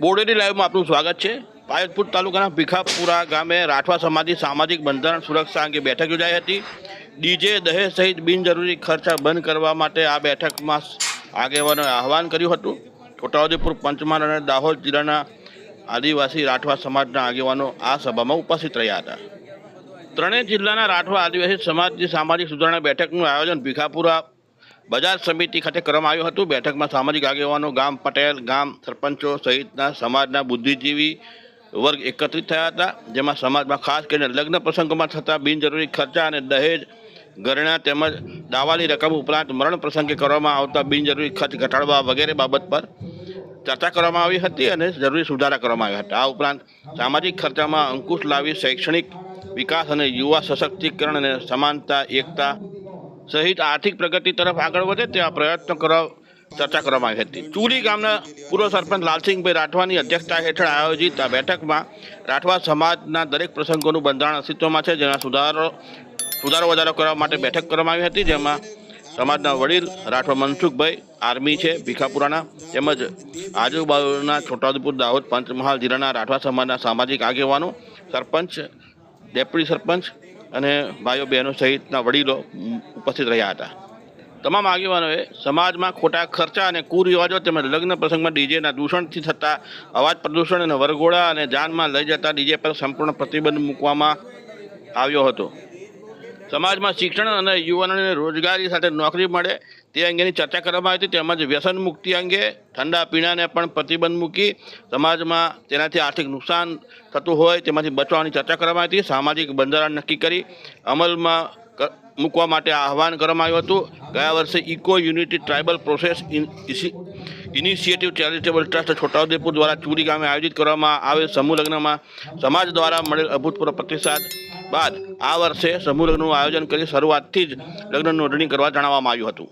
બોડેલી લાઈવમાં આપનું સ્વાગત છે. પાયતપુર તાલુકાના ભીખાપુરા ગામે રાઠવા સમાજની સામાજિક બંધારણ સુરક્ષા અંગે બેઠક યોજાઈ હતી. ડીજે દહેજ સહિત બિનજરૂરી ખર્ચા બંધ કરવા માટે આ બેઠકમાં આગેવાનોએ આહવાન કર્યું હતું. છોટાઉદેપુર, પંચમહાલ અને દાહોદ જિલ્લાના આદિવાસી રાઠવા સમાજના આગેવાનો આ સભામાં ઉપસ્થિત રહ્યા હતા. ત્રણેય જિલ્લાના રાઠવા આદિવાસી સમાજની સામાજિક સુધારણા બેઠકનું આયોજન ભીખાપુરા બજાર સમિતિ ખાતે કરવામાં આવ્યું હતું. બેઠકમાં સામાજિક આગેવાનો, ગામ પટેલ, ગામ સરપંચો સહિતના સમાજના બુદ્ધિજીવી વર્ગ એકત્રિત થયા હતા. જેમાં સમાજમાં ખાસ કરીને લગ્ન પ્રસંગોમાં થતા બિનજરૂરી ખર્ચા અને દહેજ, ઘરેણા તેમજ દાવાની રકમ ઉપરાંત મરણ પ્રસંગે કરવામાં આવતા બિનજરૂરી ખર્ચ ઘટાડવા વગેરે બાબત પર ચર્ચા કરવામાં આવી હતી અને જરૂરી સુધારા કરવામાં આવ્યા હતા. આ ઉપરાંત સામાજિક ખર્ચામાં અંકુશ લાવી શૈક્ષણિક વિકાસ અને યુવા સશક્તિકરણ અને સમાનતા, એકતા સહિત આર્થિક પ્રગતિ તરફ આગળ વધે તેવા પ્રયત્નો કરવા ચર્ચા કરવામાં આવી હતી. ચુરી ગામના પૂર્વ સરપંચ લાલસિંહભાઈ રાઠવાની અધ્યક્ષતા હેઠળ આયોજિત આ બેઠકમાં રાઠવા સમાજના દરેક પ્રસંગોનું બંધારણ અસ્તિત્વમાં છે. જેના સુધારો સુધારો વધારો કરવા માટે બેઠક કરવામાં આવી હતી. જેમાં સમાજના વડીલ રાઠવા મનસુખભાઈ, આર્મી છે ભીખાપુરાના, તેમજ આજુબાજુના છોટાઉદેપુર, દાહોદ પંચમહાલ જિલ્લાના રાઠવા સમાજના સામાજિક આગેવાનો, સરપંચ, ડેપ્યુટી સરપંચ અને ભાઈઓ બહેનો સહિતના વડીલો ઉપસ્થિત રહ્યા હતા. તમામ આગેવાનોએ સમાજમાં ખોટા ખર્ચા અને કુરિવાજો તેમજ લગ્ન પ્રસંગમાં ડીજેના દૂષણથી થતા અવાજ પ્રદૂષણ અને વરઘોડા અને જાનમાં લઈ જતા ડીજે પર સંપૂર્ણ પ્રતિબંધ મૂકવામાં આવ્યો હતો. સમાજમાં શિક્ષણ અને યુવાનોને રોજગારી સાથે નોકરી મળે તે અંગેની ચર્ચા કરવામાં આવી હતી. તેમજ વ્યસન મુક્તિ અંગે ઠંડા પીણાને પણ પ્રતિબંધ મૂકી સમાજમાં તેનાથી આર્થિક નુકસાન થતું હોય તેમાંથી બચવાની ચર્ચા કરવામાં આવી હતી. સામાજિક બંધારણ નક્કી કરી અમલમાં મૂકવા માટે આહવાન કરવામાં આવ્યું હતું. ગયા વર્ષે eco unity tribal process initiative charitable trust Chhotaudepur દ્વારા ચુરી ગામે આયોજિત કરવામાં આવેલ સમૂહ લગ્નમાં સમાજ દ્વારા મળેલ અભૂતપૂર્વ પ્રતિસાદ બાદ આ વર્ષે સમૂહ લગ્નનું આયોજન કરી શરૂઆતથી જ લગ્ન નોંધણી કરવા જણાવવામાં આવ્યું હતું.